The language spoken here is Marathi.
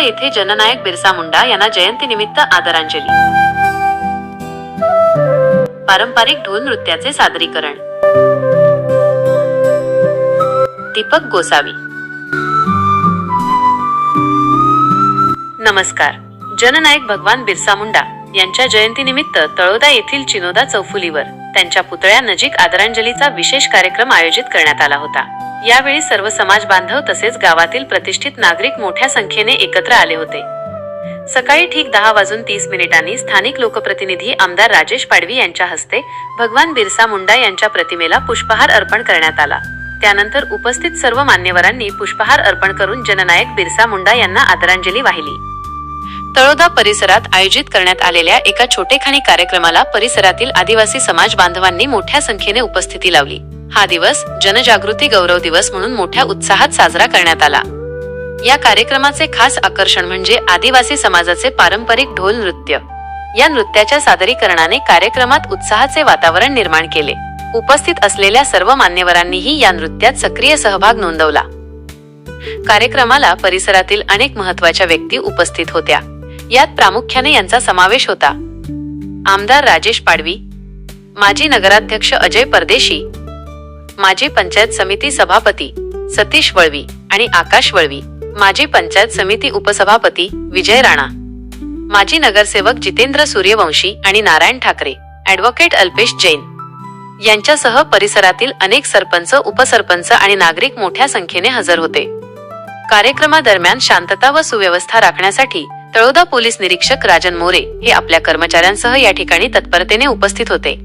येथे जननायक बिरसा मुंडा यांना जयंतीनिमित्त आदरांजली. पारंपरिक ढोल नृत्याचे सादरीकरण. दीपक गोसावी. नमस्कार. जननायक भगवान बिरसा मुंडा यांच्या जयंतीनिमित्त तळोदा येथील चिनोदा चौफुलीवर त्यांच्या पुतळ्या नजीक आदरांजलीचा विशेष कार्यक्रम आयोजित करण्यात आला होता. यावेळी सर्व समाज बांधव तसेच गावातील प्रतिष्ठित नागरिक मोठ्या संख्येने एकत्र आले होते. सकाळी ठीक दहा वाजून तीस मिनिटांनी स्थानिक लोकप्रतिनिधी आमदार राजेश पाडवी यांच्या हस्ते भगवान बिरसा मुंडा यांच्या प्रतिमेला पुष्पहार अर्पण करण्यात आला. त्यानंतर उपस्थित सर्व मान्यवरांनी पुष्पहार अर्पण करून जननायक बिरसा मुंडा यांना आदरांजली वाहिली. तळोदा परिसरात आयोजित करण्यात आलेल्या एका छोटेखानी कार्यक्रमाला परिसरातील आदिवासी समाज बांधवांनी मोठ्या संख्येने उपस्थिती लावली. हा दिवस जनजागृती गौरव दिवस म्हणून मोठ्या उत्साहात साजरा करण्यात आला. या कार्यक्रमाचे खास आकर्षण म्हणजे आदिवासी समाजाचे पारंपरिक ढोल नृत्य. या नृत्याच्या सादरीकरणाने कार्यक्रमात उत्साहाचे वातावरण निर्माण केले. उपस्थित असलेल्या सर्व मान्यवरांनीही या नृत्यात सक्रिय सहभाग नोंदवला. कार्यक्रमाला परिसरातील अनेक महत्त्वाच्या व्यक्ती उपस्थित होत्या. यात प्रामुख्याने यांचा समावेश होता. आमदार राजेश पाडवी माजी नगराध्यक्ष अजय परदेशी माजी पंचायत समिती सभापती सतीश वळवी आणि आकाश वळवी माजी पंचायत समिती उपसभापती विजय राणा. माजी नगरसेवक जितेंद्र सूर्यवंशी आणि नारायण ठाकरे ऍडव्होकेट अल्पेश जैन. यांच्यासह परिसरातील अनेक सरपंच उपसरपंच आणि नागरिक मोठ्या संख्येने हजर होते. कार्यक्रमादरम्यान शांतता व सुव्यवस्था राखण्यासाठी तळोदा पोलीस निरीक्षक राजन मोरे हे आपल्या कर्मचाऱ्यांसह या ठिकाणी तत्परतेने उपस्थित होते.